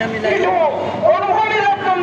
কিছু অনুভূতি লোকজন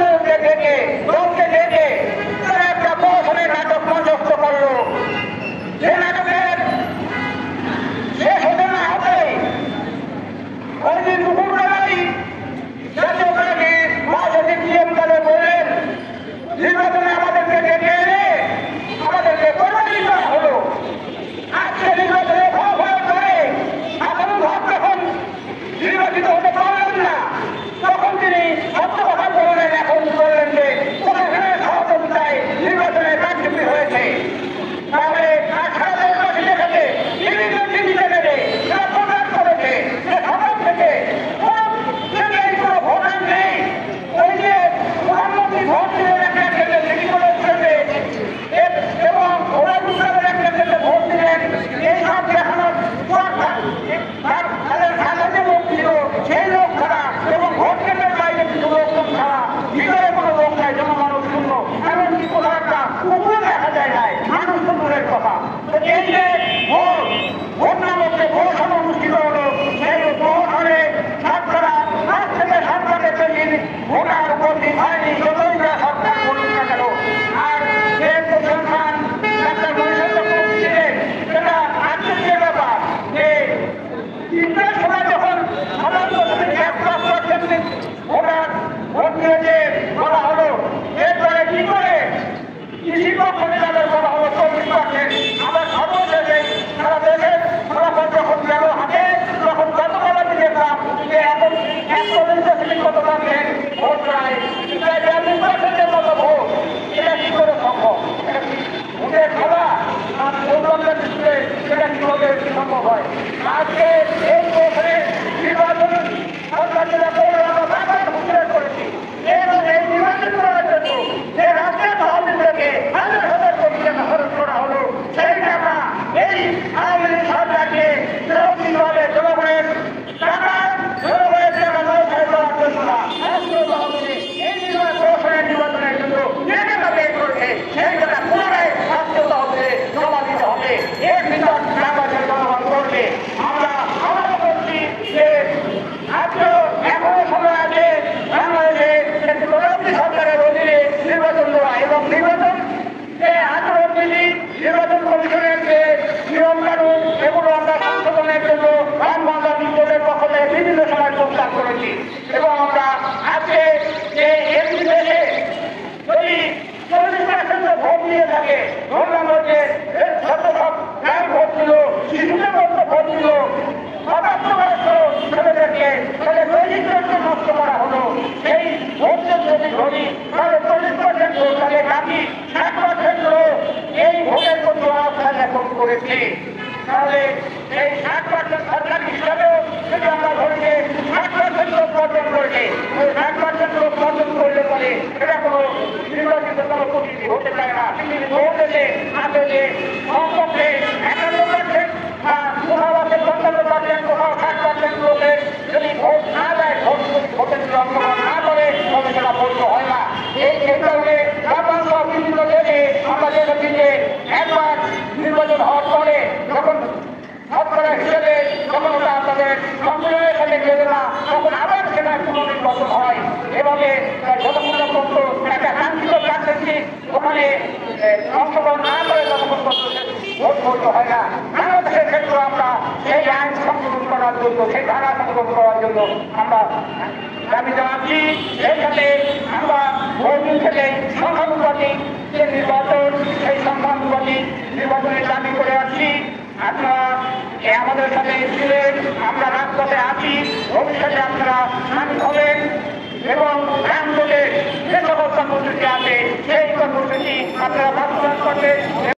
Thank you. আজকে এই বছরে নির্বাচন সরকার যেটা করে আমরা বারবার ঘোষণা করেছি। এবং এই নির্বাচন করার জন্য যে রাষ্ট্রের তহবিল থেকে হাজার হাজার কোটি টাকা খরচ করা হলো সেই টাকা এই আওয়ামী লীগ সরকারকে সেরকমভাবে জনগণের টাকা জনগণের টাকা নয় দেওয়ার জন্য না এই নির্বাচন প্রশাসনের নির্বাচনের জন্য যে টাকা ব্যয় করেছে সেই টাকা পুনরায় রাষ্ট্রীয় তহবিলে জমা দিতে হবে এর ভিতর বাংলাদেশের জনগণ করবে আমরা আবারও বলছি যে আজকে এখনও সময় আছে বাংলাদেশে একটি প্রধানমন্ত্রী সরকারের অধীনে নির্বাচন দেওয়া এবং নির্বাচন যে আচরণ বিধি নির্বাচন কমিশনের যে নিয়ম কানুন, এগুলো আমরা সংশোধনের জন্য রাম বাংলা থেকে বিভিন্ন সময় প্রস্তাব করেছি এবং আমরা আজকে যে এমপি দেশে যদি চল্লিশ পার্সেন্ট ভোট দিয়ে থাকে ধরলাম যে এর শত সব গায়ে ভোট দিল শিশুদের মধ্যে ভোট দিল অপ্রাপ্তবয়স্ক ছেলেদেরকে তাদের দৈনিক নষ্ট করা হলো সেই ভোটের যদি ধরি তাহলে চল্লিশ পার্সেন্ট ভোট তাহলে বাকি ষাট পার্সেন্ট লোক এই ভোটের প্রতি অবস্থান এখন করেছে তাহলে এই ষাট পার্সেন্ট সরকার হিসাবেও যদি আমরা ধরি যে ষাট পার্সেন্ট লোক বর্জন করেছে ওই ষাট পার্সেন্ট লোক বর্জন করলে পরে এটা কোনো নির্বাচিত কোনো প্রতিনিধি হতে পারে না। দিলে আছে যে কমপক্ষে একান্ন পার্সেন্ট বা কোথাও আছে পঞ্চান্ন পার্সেন্ট কোথাও ষাট পার্সেন্ট লোকের যদি ভোট না দেয়, ভোট ভোটের যদি না করে, তবে সেটা বৈধ হয় না। এই কারণে জাপান দেখেছি যে একবার নির্বাচন হওয়ার পরে যখন শতকরা হিসেবে যখন ওটা আপনাদের সম্মেলনের সাথে গেলে না, তখন আবার সেটা পুনর্নির্বাচন হয়। এভাবে পর্যন্ত একটা শান্তিত প্রার্থী ওখানে অংশগ্রহণ না করে পর্যন্ত ভোট বৈধ হয় না। বাংলাদেশের ক্ষেত্রে আমরা সেই আইন সংশোধন করার জন্য সেই ধারা সংশোধন করার জন্য আমরা দাবি জানাচ্ছি। সাথে আমরা বহুদিন থেকে সংখ্যানুপাতিক যে নির্বাচন, সেই সংখ্যানুপাতিক নির্বাচনের দাবি করে আসছি। আপনারা আমাদের সাথে ছিলেন, আমরা রাজপথে আছি। ভবিষ্যতে আপনারা সামিল হবেন এবং রামদোলের যে সকল কর্মসূচি আছে, সেই কর্মসূচি আপনারা বাস্তবায়ন করবেন।